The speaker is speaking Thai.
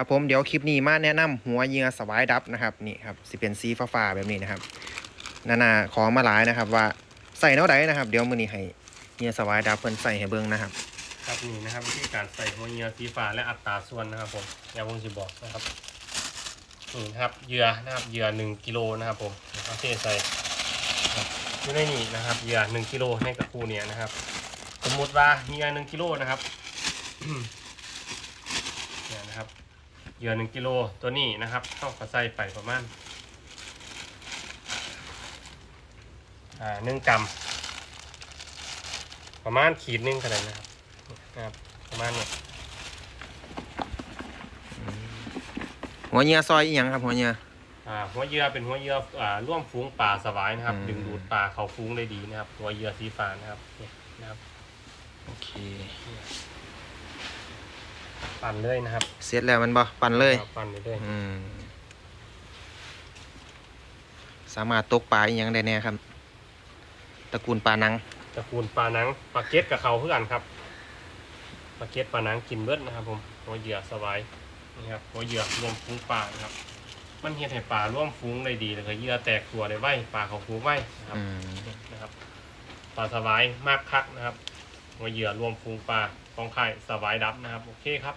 ครับผมเดี๋ยวคลิปนี้มาแนะนำหัวเหยื่อสวายดับนะครับนี่ครับสิเป็นสีฟ้าๆแบบนี้นะครับ นานาของมาหลายนะครับ ว่าใส่แนวใดนะครับ เดี๋ยวมือนี้ให้เหยื่อสวายดับเพิ่นใส่ให้เบิ่งนะครับครับนี่นะครับวิธีการใส่หัวเหยื่อสีฟ้าและอัตราส่วนนะครับผมอย่าผมจะบอกนะครับนี่นะครับเหยื่อนะครับเหยื่อหนึ่งกิโลนะครับผมเอาเทใส่อยู่ในนี่นะครับเหยื่อหนึ่งกิโลให้กับครูเนี่ยนะครับ สมมุติว่าเหยื่อหนึ่งกิโลนะครับ เหยื่อหนึ่งกิโลตัวนี้นะครับเข้ากับใส่ไปประมาณอ่าหนึ่งกรัมประมาณขีดหนึงก็ได้นะครับนะครับ ประมาณเนี้ยหัวเหยื่อซอยอีหยังครับหัวเหยื่ออ่าหัวเหยื่อเป็นหัวเหยื่ออ่าร่วมฟูงป่าสวายนะครับอืมดึงดูดป่าเขาฟูงได้ดีนะครับ หัวเหยื่อสีฟ้านะครับเนี่ยนะครับ โอเค ปั่นเลยนะครับเสร็จแล้วมันบ่ปั่นเลยครับปั่นไปเลยอืม สามารถตกปลาอีหยังได้แน่ครับ ตระกูลปลานัง ตระกูลปลาหนังปลาเก็ตกับเขาเพื่อกันครับปลาเก็ตปลาหนังกินเบิดนะครับ ผมหัวเหยื่อสวายนะครับหัวเหยื่อรวมฟูงป่านะครับ มันเฮ็ดให้ปลาร่วมฟูงได้ดีแล้วก็เหยื่อแตกตัวได้ไวปลาเขาฟูงไวนะครับ อืม นะครับปลาสวายมากคักนะครับ ว่าเหยื่อรวมฟูงปลาของไข่สวายดับนะครับ โอเคครับ